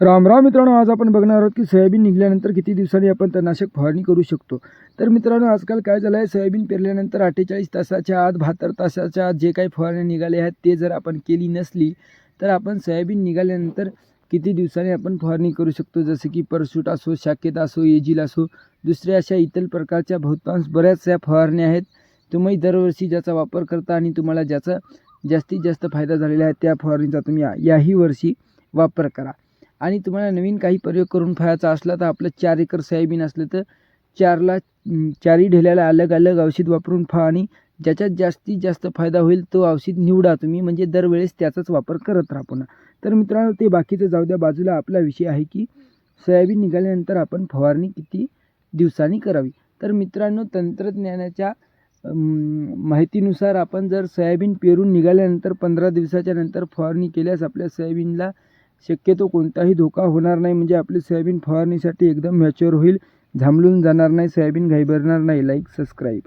राम राम मित्रांनो आज आपण बघणार आहोत की सोयाबीन निघाल्यानंतर किती दिवसांनी आपण तणनाशक फवारणी करू शकतो? तर मित्रांनो आजकाल काय झालं आहे सोयाबीन पेरल्यानंतर अठ्ठेचाळीस तासाच्या आत बहात्तर तासाच्या आत जे काही फवारण्या निघाले आहेत ते जर आपण केली नसली तर आपण सोयाबीन निघाल्यानंतर किती दिवसांनी आपण फवारणी करू शकतो? जसं की परसूट असो शाकेत असो एजिल असो दुसऱ्या अशा इतर प्रकारच्या बहुतांश बऱ्याचशा फवारण्या आहेत. तुम्ही दरवर्षी ज्याचा वापर करता आणि तुम्हाला ज्याचा जास्तीत जास्त फायदा झालेला आहे त्या फवारणीचा तुम्ही या- याही वर्षी वापर करा. आणि तुम्हाला नवीन काही प्रयोग करून पाहायचा असला तर आपलं चार एकर सोयाबीन असलं तर चारला चारही ढेल्याला अलग अलग औषध वापरून पहा आणि ज्याच्यात जास्तीत जास्त फायदा होईल तो औषध निवडा तुम्ही. म्हणजे दरवेळेस त्याचाच वापर करत राहा पुन्हा. तर मित्रांनो ते बाकीचं जाऊ द्या. बाजूला आपला विषय आहे की सोयाबीन निघाल्यानंतर आपण फवारणी किती दिवसांनी करावी? तर मित्रांनो तंत्रज्ञानाच्या माहितीनुसार आपण जर सोयाबीन पेरून निघाल्यानंतर पंधरा दिवसाच्या नंतर फवारणी केल्यास आपल्या सोयाबीनला शक्यतो कोणताही धोका होणार नाही म्हणजे आपली सोयाबीन फवारणीसाठी एकदम मॅच्युअर होईल झांबलून जाणार नाही सोयाबीन घाईबरणार नाही. Like subscribe